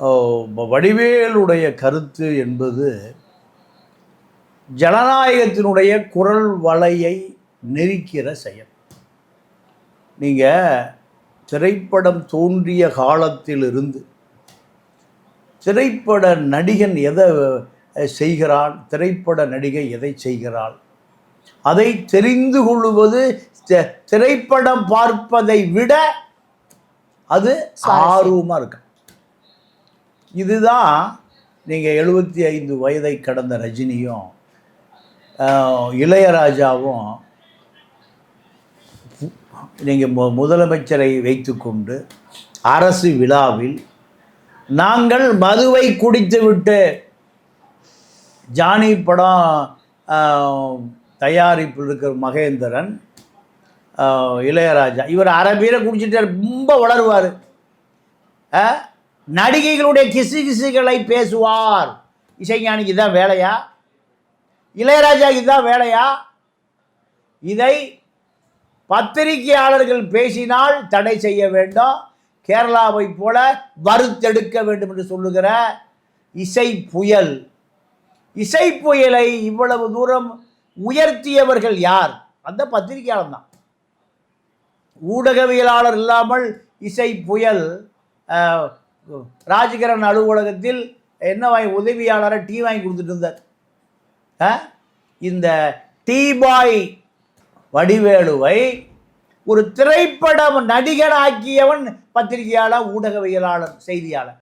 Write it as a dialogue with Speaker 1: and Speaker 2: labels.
Speaker 1: வடிவேலுடைய கருத்து என்பது ஜனநாயகத்தினுடைய குரல் வலையை நெரிக்கிற செயல். நீங்கள் திரைப்படம் தோன்றிய காலத்திலிருந்து திரைப்பட நடிகன் எதை செய்கிறான் திரைப்பட நடிகை எதை செய்கிறாள் அதை தெரிந்து கொள்வது திரைப்படம் பார்ப்பதை விட அது ஆர்வமாக இருக்கு இதுதான் நீங்கள் எழுபத்தி ஐந்து வயதை கடந்த ரஜினியும் இளையராஜாவும் நீங்கள் மு முதலமைச்சரை வைத்துக்கொண்டு அரசு விழாவில் நாங்கள் மதுவை குடித்துவிட்டு ஜானி படம் தயாரிப்பில் இருக்கிற மகேந்திரன் இளையராஜா இவர் அரை பீரை குடிச்சிட்டு ரொம்ப வளருவார். நடிகைகளுடைய கிசு கிசுகளை பேசுவார். இசைஞானிக்கு இதுதான் வேலையா? இளையராஜாக்கு இதுதான் வேலையா? இதை பத்திரிகையாளர்கள் பேசினால் தடை செய்ய வேண்டும். கேரளாவை போல வறுத்தெடுக்க வேண்டும் என்று சொல்லுகிற இசை புயல். இசை புயலை இவ்வளவு தூரம் உயர்த்தியவர்கள் யார்? அந்த பத்திரிகையாளர் தான். ஊடகவியலாளர் இல்லாமல் இசை புயல் ராஜகிரண் அலுவலகத்தில் என்ன வாங்கி உதவியாளரை டீ வாங்கி கொடுத்துட்டு இருந்தார்? இந்த டீ பாய் வடிவேலுவை ஒரு திரைப்படம் நடிகனாக்கியவன் பத்திரிகையாளர் ஊடகவியலாளர் செய்தியாளர்.